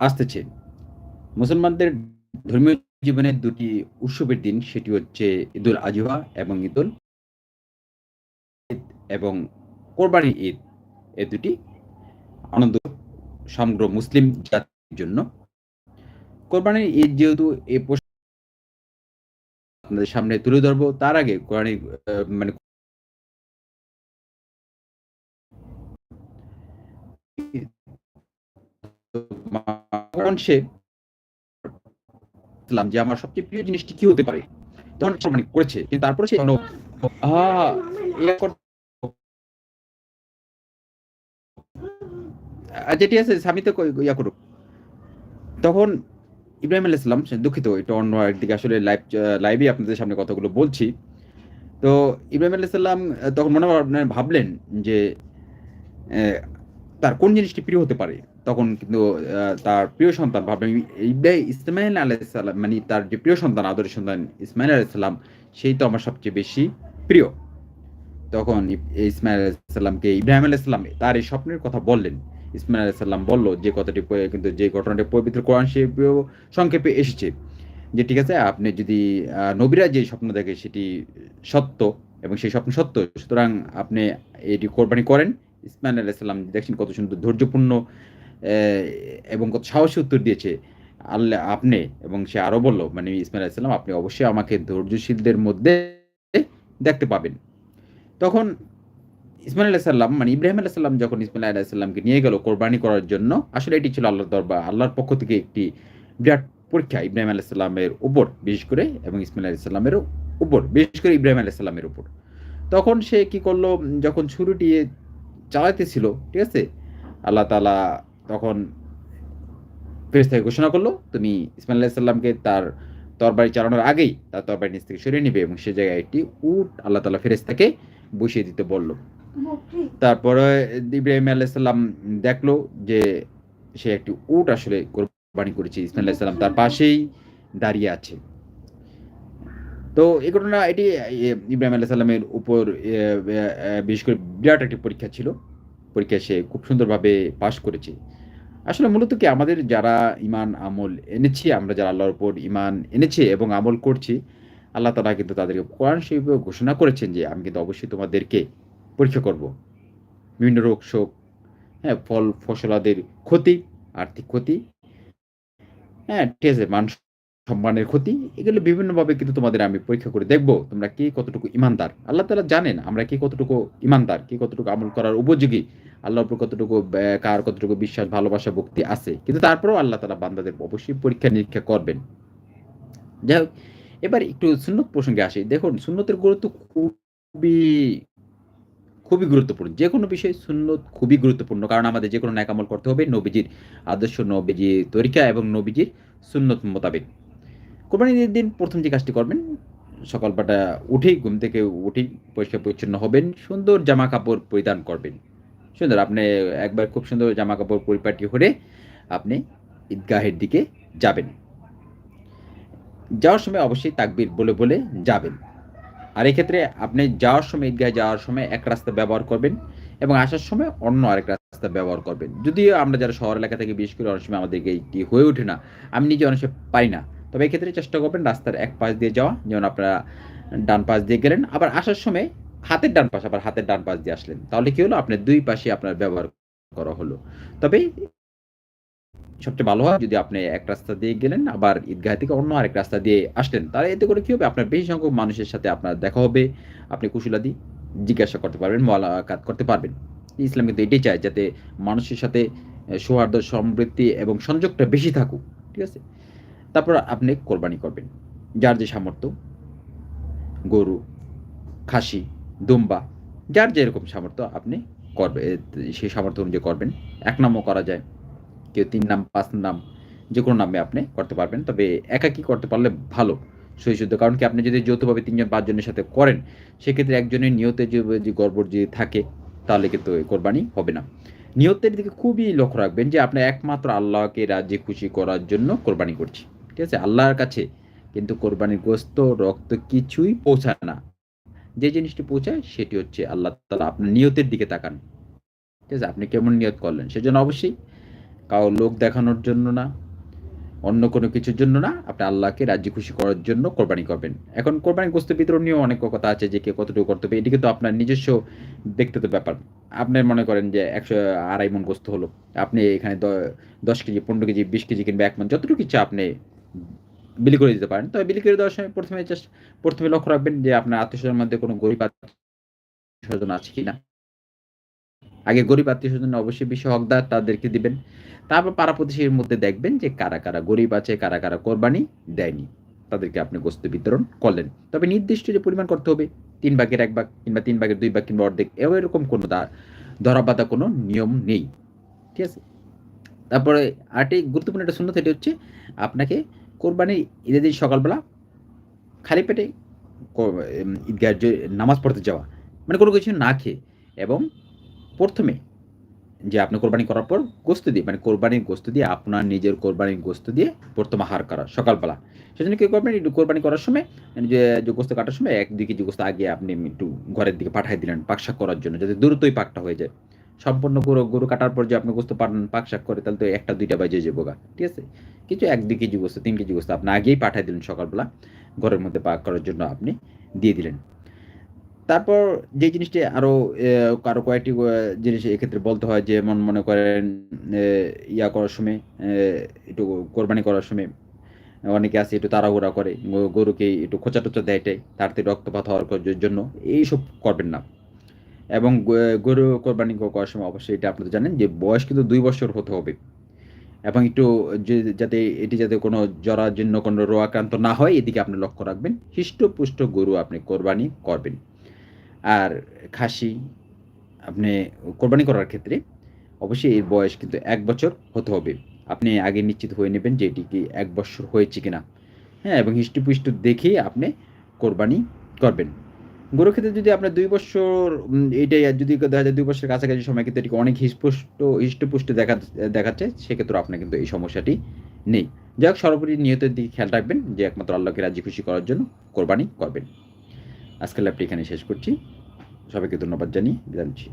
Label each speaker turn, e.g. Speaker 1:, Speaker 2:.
Speaker 1: আসতেছে। মুসলমানদের ধর্মীয় জীবনের দুটি উৎসবের দিন সেটি হচ্ছে ঈদুল আজহা এবং ঈদুল ঈদ এবং কোরবানি ঈদ। এ দুটি আনন্দ সমগ্র মুসলিম জাতির জন্য। কোরবানির ঈদ যেহেতু এ আপনাদের সামনে তুলে ধরবো তার আগে কোরআনিক আহ, মানে তখন সে যে আমার সবচেয়ে প্রিয় জিনিসটি কি হতে পারে? তখন করেছে কিন্তু তারপরে সে ঠিক আছে ইয়া করুক। তখন ইব্রাহিম আলাইহিস সালাম সে দুঃখিত এটা অন্য একদিকে আসলে লাইভ লাইভে আপনাদের সামনে কথাগুলো বলছি। তো ইব্রাহিম আলাইহিস সালাম আহ, তখন মনে ভাবলেন যে তার কোন জিনিসটি প্রিয় হতে পারে? তখন কিন্তু তার প্রিয় সন্তান ভাবলেন ইব্রাহিম ইসমাইল আলাইসাল্লাম মানে তার যে প্রিয় সন্তান, আদরের সন্তান ইসমাইল আলাইহিস সালাম সেই তো আমার সবচেয়ে বেশি প্রিয়। তখন ইসমাইল আলাইহিস সালামকে ইব্রাহিম আলাইহিস সালাম তার এই স্বপ্নের কথা বললেন। ইসমাইল আলাইহিস সালাম বলল যে কথাটি কিন্তু যে ঘটনাটি পবিত্র কোরআন শিল্পেও সংক্ষেপে এসেছে, যে ঠিক আছে, আপনি যদি নবীরা যে স্বপ্ন দেখে সেটি সত্য এবং সেই স্বপ্ন সত্য, সুতরাং আপনি এটি কোরবানি করেন। ইসমাইল আলাইহিস সালাম দেখছেন কত সুন্দর ধৈর্যপূর্ণ এবং কত সাহসী উত্তর দিয়েছে। আল্লাহ আপনি এবং সে আরও বলল মানে ইসমাইল আলাইহিস সালাম, আপনি অবশ্যই আমাকে ধৈর্যশীলদের মধ্যে দেখতে পাবেন। তখন ইসমাইল আলাইহিস সালাম মানে ইব্রাহিম আলাইহিস সালাম যখন ইসমাইল আলাইহিস সালামকে নিয়ে গেল কোরবানি করার জন্য, আসলে এটি ছিল আল্লাহর দরবার, আল্লাহর পক্ষ থেকে একটি বিরাট পরীক্ষা ইব্রাহিম আলাইহিস সালামের উপর, বিশেষ করে, এবং ইসমাইল আলাইহিস সালামের উপর, বিশেষ করে ইব্রাহিম আলাইহিস সালামের উপর। তখন সে কি করল? যখন ছুরিটি চালাইতেছিল, ঠিক আছে? আল্লাহ তাআলা তখন ফেরেশতাকে ঘোষণা করল তুমি ইসমাইল আলাইহিস সালামকে তার তরবারি চালানোর আগেই তার তরবারি নিচ থেকে সরিয়ে নিবে এবং সে জায়গায় একটি উট আল্লাহ তাআলা ফেরেশতাকে বসিয়ে দিতে বলল। তারপরে ইব্রাহিম আলাইসাল্লাম দেখল যে সে একটি উট আসলে কোরবানি করেছে ইসমাইল আলাইসাল্লাম তার পাশেই দাঁড়িয়ে আছে। তো এই ঘটনা এটি ইব্রাহিম আলাহ সাল্লামের উপর বিশেষ করে বিরাট একটি পরীক্ষা ছিল। পরীক্ষায় সে খুব সুন্দরভাবে পাশ করেছে। আসলে মূলত কি আমাদের যারা ইমান, আমল এনেছি, আমরা যারা আল্লাহর উপর ইমান এনেছি এবং আমল করছি, আল্লাহ তালা কিন্তু তাদেরকে কোরআন শরীফে ঘোষণা করেছেন যে, আমি কিন্তু অবশ্যই তোমাদেরকে পরীক্ষা করব। বিভিন্ন রোগ শোক হ্যাঁ ফল ফসলাদের ক্ষতি, আর্থিক ক্ষতি হ্যাঁ ঠিক আছে মান সম্মানের ক্ষতি, এগুলো বিভিন্নভাবে কিন্তু তোমাদের আমি পরীক্ষা করে দেখব, তোমরা কি কতটুকু ইমানদার। আল্লাহ তালা জানেন আমরা কি কতটুকু ইমানদার, কি কতটুকু আমল করার উপযোগী, আল্লাহর উপর কতটুকু কার কতটুকু বিশ্বাস, ভালোবাসা, ভক্তি আছে। কিন্তু তারপরেও আল্লাহ তালা বান্দাদের অবশ্যই পরীক্ষা নিরীক্ষা করবেন। যাই হোক, এবার একটু সুন্নত প্রসঙ্গে আসি। দেখুন, সুন্নতের গুরুত্ব খুবই খুবই গুরুত্বপূর্ণ। যে কোনো বিষয়ে সুন্নত খুবই গুরুত্বপূর্ণ, কারণ আমাদের যে কোনো ন্যাকামল করতে হবে নবীজির আদর্শ, নবীজির তরিকা এবং নবীজির সুন্নত মোতাবেক। কোরবানির দিন প্রথম যে কাজটি করবেন সকালবেলা উঠেই ঘুম থেকে উঠেই পরিষ্কার পরিচ্ছন্ন হবেন, সুন্দর জামা কাপড় পরিধান করবেন। সুন্দর, আপনি একবার খুব সুন্দর জামা কাপড় পরিপাটি হলে আপনি ঈদগাহের দিকে যাবেন। যাওয়ার সময় অবশ্যই তাকবির বলে বলে যাবেন। আর এক্ষেত্রে আপনি যাওয়ার সময়, ঈদগাহে যাওয়ার সময় এক রাস্তা ব্যবহার করবেন এবং আসার সময় অন্য আরেক রাস্তা ব্যবহার করবেন। যদিও আমরা যারা শহর এলাকা থেকে বিশেষ করে অনেক সময় আমাদেরকে এটি হয়ে ওঠে না, আমি নিজে অনেক সময় পাই না। তবে এক্ষেত্রে চেষ্টা করবেন রাস্তার এক পাশ দিয়ে যাওয়া, যেমন আপনারা ডান পাশ দিয়ে গেলেন। আবার আসার সময় হাতের ডান পাশ, আবার হাতের ডান পাশ দিয়ে আসলেন। তাহলে কি হলো? আপনার দুই পাশে আপনার ব্যবহার করা হলো। তবে সবচেয়ে ভালো হয় যদি আপনি এক রাস্তা দিয়ে গেলেন, আবার ঈদগাহ থেকে অন্য আরেক রাস্তা দিয়ে আসলেন, তাহলে এতে করে কি হবে? আপনার বেশি সংখ্যক মানুষের সাথে আপনার দেখা হবে। আপনি কুশলাদি জিজ্ঞাসা করতে পারবেন, মোলাকাত করতে পারবেন। ইসলাম কিন্তু এটাই চায়, যাতে মানুষের সাথে সৌহার্দ্য, সমৃদ্ধি এবং সংযোগটা বেশি থাকুক। ঠিক আছে? তারপর আপনি কোরবানি করবেন। যার যে সামর্থ্য, গরু, খাসি, দুম্বা, যার যেরকম সামর্থ্য আপনি করবে সেই সামর্থ্য অনুযায়ী করবেন। এক নামও করা যায়। কেউ তিন নাম, পাঁচ নাম, যে কোনো নামে আপনি করতে পারবেন। তবে একা একাকি করতে পারলে ভালো। সহিশুদ্ধ কারণ কি আপনি যদি যৌথভাবে তিনজন, পাঁচজনের সাথে করেন, সেক্ষেত্রে একজনের নিয়তে যে গড়বড় যদি থাকে, তাহলে কিন্তু কোরবানি হবে না। নিয়তের দিকে খুবই লক্ষ্য রাখবেন যে, আপনি একমাত্র আল্লাহকে রাজি খুশি করার জন্য কোরবানি করছি। ঠিক আছে? আল্লাহর কাছে। কিন্তু কোরবানির গোস্ত রক্ত কিছুই পৌঁছায় না। যে জিনিসটি পৌঁছায়, সেটি হচ্ছে আল্লাহ তালা আপনার নিয়তের দিকে তাকান। ঠিক আছে? আপনি কেমন নিয়ত করলেন? সেজন্য অবশ্যই কাউ লোক দেখানোর জন্য না, অন্য কোনো কিছুর জন্য না, আপনি আল্লাহকে রাজি খুশি করার জন্য কোরবানি করবেন। এখন কোরবানি গোস্ত বিতরণ নিয়েও অনেক কথা আছে যে কে কতটুকু করতে হবে এটি কিন্তু আপনার নিজস্ব ব্যক্তিগত ব্যাপার। আপনি মনে করেন যে একশো আড়াই মন গোস্ত হলো। আপনি এখানে দশ কেজি, পনেরো কেজি, বিশ কেজি কিংবা এক মন যতটুকু ইচ্ছা আপনি বিলি করে দিতে পারেন। তবে বিলি করে দেওয়ার সময় প্রথমে জাস্ট প্রথমে লক্ষ্য রাখবেন যে আপনার আত্মীয় স্বজনের মধ্যে কোনো গরিব স্বজন আছে কিনা। আগে গরিব আত্মীয় স্বজন অবশ্যই বেশি হকদার তাদেরকে দিবেন। তারপর পাড়া প্রতিবেশীর মধ্যে দেখবেন যে কারা কারা গরিব আছে, কারা কারা কোরবানি দেয়নি। তাদেরকে আপনি গোস্ত বিতরণ করলেন। তবে নির্দিষ্ট যে পরিমাণ করতে হবে, তিন ভাগের এক ভাগ কিংবা তিন ভাগের দুই ভাগ কিংবা অর্ধেক, এরকম কোনো দা- ধরাবাধা কোনো নিয়ম নেই। ঠিক আছে? তারপরে আরেকটি গুরুত্বপূর্ণ একটা শূন্য সেটি হচ্ছে আপনাকে কোরবানির ঈদের দিন সকালবেলা খালি পেটে যে নামাজ পড়তে যাওয়া মানে কোনো কিছু না খেয়ে এবং প্রথমে যে আপনি কোরবানি করার পর গোস্ত দিয়ে মানে কোরবানির গোস্ত দিয়ে, আপনার নিজের কোরবানির গোস্ত দিয়ে প্রথম আহার করা সকালবেলা। সেজন্য কি করবেন একটু কোরবানি করার সময় যে যে গোস্ত কাটার সময় এক, দুই কেজি গোস্ত আগে আপনি একটু ঘরের দিকে পাঠিয়ে দিলেন, পাকশাক করার জন্য, যাতে দ্রুতই পাকটা হয়ে যায়। সম্পূর্ণ গরু গরু কাটার পর যে আপনি গোস্ত পান পাকশাক করে তাহলে তো একটা দুইটা বাজে যাব গা। ঠিক আছে? কিছু এক দুই কেজি গোস্ত তিন কেজি গোস্ত আপনি আগেই পাঠিয়ে দিলেন সকালবেলা ঘরের মধ্যে পাক করার জন্য আপনি দিয়ে দিলেন। তারপর যে জিনিসটি আরও আরও কয়েকটি জিনিস এক্ষেত্রে বলতে হয় যে মন মনে করেন ইয়া করার সময় একটু কোরবানি করার সময় অনেকে আছে একটু তাড়াহুড়া করে গরুকে একটু খোঁচা টোচা দেয় টেয়, তাড়াতাড়ি রক্তপাত হওয়ার জন্য এইসব করবেন না। এবং গরু কোরবানি করার সময় অবশ্যই এটা আপনারা জানেন যে বয়স কিন্তু দুই বছর হতে হবে। এবং একটু যে- যাতে এটি যাতে কোনো জরাজীর্ণ, কোনো রোগাক্রান্ত না হয়, এদিকে আপনি লক্ষ্য রাখবেন, হৃষ্টপুষ্ট গরু আপনি কোরবানি করবেন। আর খাসি আপনি কোরবানি করার ক্ষেত্রে অবশ্যই এর বয়স কিন্তু এক বছর হতে হবে। আপনি আগে নিশ্চিত হয়ে নেবেন যে এটি কি এক বছর হয়েছে কিনা। হ্যাঁ এবং হিষ্টপুষ্ট দেখেই আপনি কোরবানি করবেন। গরুর ক্ষেত্রে যদি আপনার দুই বছর এটাই যদি দেখা যায় দুই বছরের কাছাকাছি সময় কিন্তু এটিকে অনেক হিস্পুষ্ট হিষ্টপুষ্ট দেখা, দেখাচ্ছে, সেক্ষেত্রে আপনার কিন্তু এই সমস্যাটি নেই। যাই হোক সর্বোপরি নিহতের দিকে খেয়াল রাখবেন যে একমাত্র আল্লাহকে রাজি খুশি করার জন্য কোরবানি করবেন। আজকাল ল্যাবটি এখানে শেষ করছি। সবাইকে ধন্যবাদ জানিয়ে জানছি